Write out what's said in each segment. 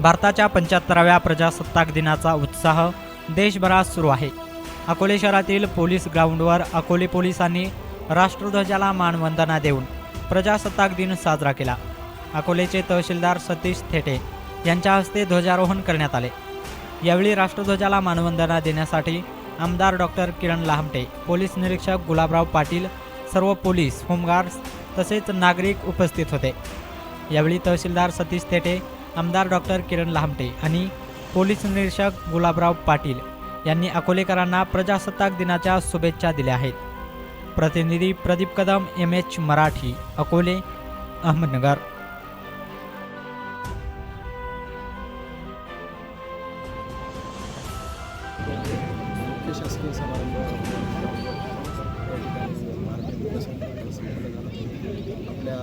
भारताच्या पंच्याहत्तराव्या प्रजासत्ताक दिनाचा उत्साह देशभरात सुरू आहे. अकोले शहरातील पोलीस ग्राउंडवर अकोले पोलिसांनी राष्ट्रध्वजाला मानवंदना देऊन प्रजासत्ताक दिन साजरा केला. अकोलेचे तहसीलदार सतीश थेटे यांच्या हस्ते ध्वजारोहण करण्यात आले. यावेळी राष्ट्रध्वजाला मानवंदना देण्यासाठी आमदार डॉक्टर किरण लाहमटे पोलीस निरीक्षक गुलाबराव पाटील सर्व पोलीस होमगार्ड्स तसेच नागरिक उपस्थित होते. यावेळी तहसीलदार सतीश थेटे आमदार डॉक्टर किरण लांबटे आणि पोलीस निरीक्षक गुलाबराव पाटील यांनी अकोलेकरांना प्रजासत्ताक दिनाच्या शुभेच्छा दिल्या आहेत. प्रतिनिधी प्रदीप कदम एम एच मराठी अकोले अहमदनगर. शासकीय समारंभ आपल्या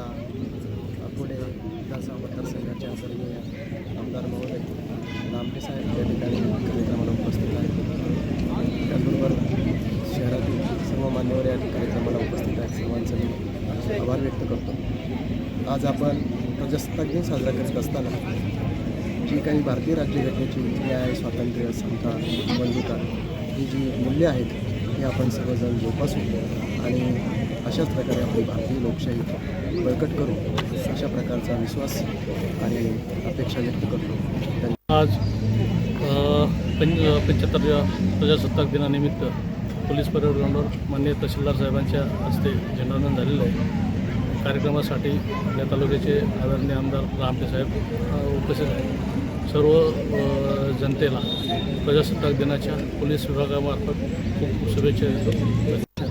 अकोले विधानसभा मतदारसंघाचे आमदार महोदय लांबे साहेब या ठिकाणी कार्यक्रमाला उपस्थित आहेत. त्याचबरोबर शहरातील सर्व मान्यवर या कार्यक्रमाला उपस्थित आहेत. सर्वांचं मी आभार व्यक्त करतो. आज आपण प्रजासत्ताक दिन साजरा करत असताना जी काही भारतीय राज्यघटनेची न्याय स्वातंत्र्य समता बंधुता ही जी मूल्य आहेत ती आपण सर्वजण जोपासू आणि अशाच प्रकारे आपली भारतीय लोकशाही बळकट करू अशा प्रकारचा विश्वास आणि अपेक्षा व्यक्त करतो. आज अ, पंच पंच्याहत्तरव्या प्रजासत्ताक दिनानिमित्त पोलीस परेड ग्राउंडवर माननीय तहसीलदार साहेबांच्या हस्ते झेंडावंदन झालेलं आहे. कार्यक्रमासाठी या तालुक्याचे आदरणीय आमदार रामटे साहेब उपस्थित आहेत. सर्व जनतेला प्रजासत्ताक दिनाच्या पोलीस विभागामार्फत खूप खूप शुभेच्छा देतो.